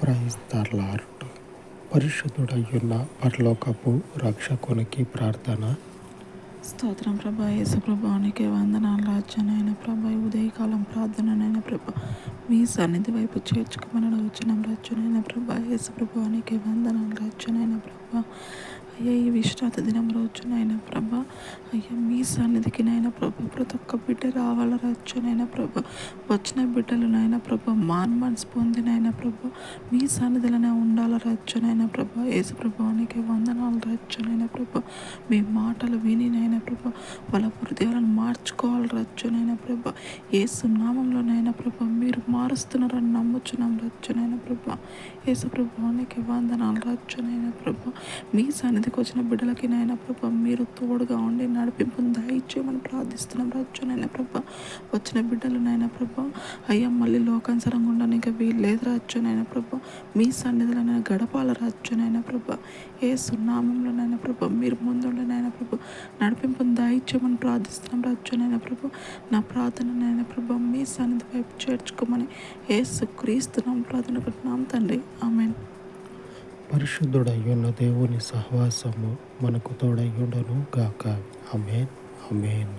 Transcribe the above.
Praise lord పరిశుద్ధుడయ్యున్న పరలోకపు రక్షకునికి ప్రార్థన. స్తోత్రం ప్రభా యేసుప్రభానికి వందనాలు రాజ్యనైన ప్రభా ఉదయకాలం ప్రార్థననైన ప్రభా మీ సన్నిధి వైపు చేర్చుకోమని వచ్చిన రాజ్యనైన ప్రభా యేసుప్రభానికి వందనాలు రాజ్యనైన ప్రభా. అయ్యా ఈ విశ్రాంతి దినం రోజునైనా ప్రభా అయ్యా మీ సన్నిధికి నైనా ప్రభు ప్రతి ఒక్క బిడ్డ రావాల? రాజ్యనైనా ప్రభు వచ్చిన బిడ్డలు నాయన ప్రభు మాన్ మనసు పొందినైనా ప్రభు మీ సన్నిధిలోనే ఉండాల? రాజ్యనైనా ప్రభు యేసు ప్రభువానికి వందనాలు. రాజ్యనైనా ప్రభు మీ మాటలు వినినైనా ప్రభు వాళ్ళ హృదయాలను మార్చుకోవాలి. రచ్చునైనా ప్రభు ఏసు నామంలోనైనా ప్రభు మీరు మారుస్తున్నారని నమ్ముచున్నాం. రచ్చునైనా ప్రభా యేసు ప్రభువానికి వందనాలు. రచ్చునైనా ప్రభు మీ సన్నిధికి వచ్చిన బిడ్డలకి నైనా ప్రభు మీరు తోడుగా ఉండి నడిపింపును దయచేయమని ప్రార్థిస్తున్నాం. రచ్చునైనా ప్రభా వచ్చిన బిడ్డలు నాయన ప్రభ అయ్యా మళ్ళీ లోకానుసరంగా ఉండడానికి వీల్లేదు రచ్చునైనా ప్రభ మీ సన్నిధిలోనైనా గడపాల రచ్చునైనా ప్రభా ఏ సున్నామంలోనైనా ప్రభ మీరు ముందుండనైనా ప్రభా నడిపింపును దయచేయమని ప్రార్థిస్తున్నాం. రచ్చునైనా ప్రభు నా ప్రార్థననైనా ప్రభ మీ సన్నిధి వైపు చేర్చుకోమని ఏసు సుక్రీస్తున్నాం ప్రార్థన తండ్రి. ఆమెన్. పరిశుద్ధుడయ్యున్న దేవుని సహవాసము మనకు తోడయ్యుండను గాక. అమేన్ అమేన్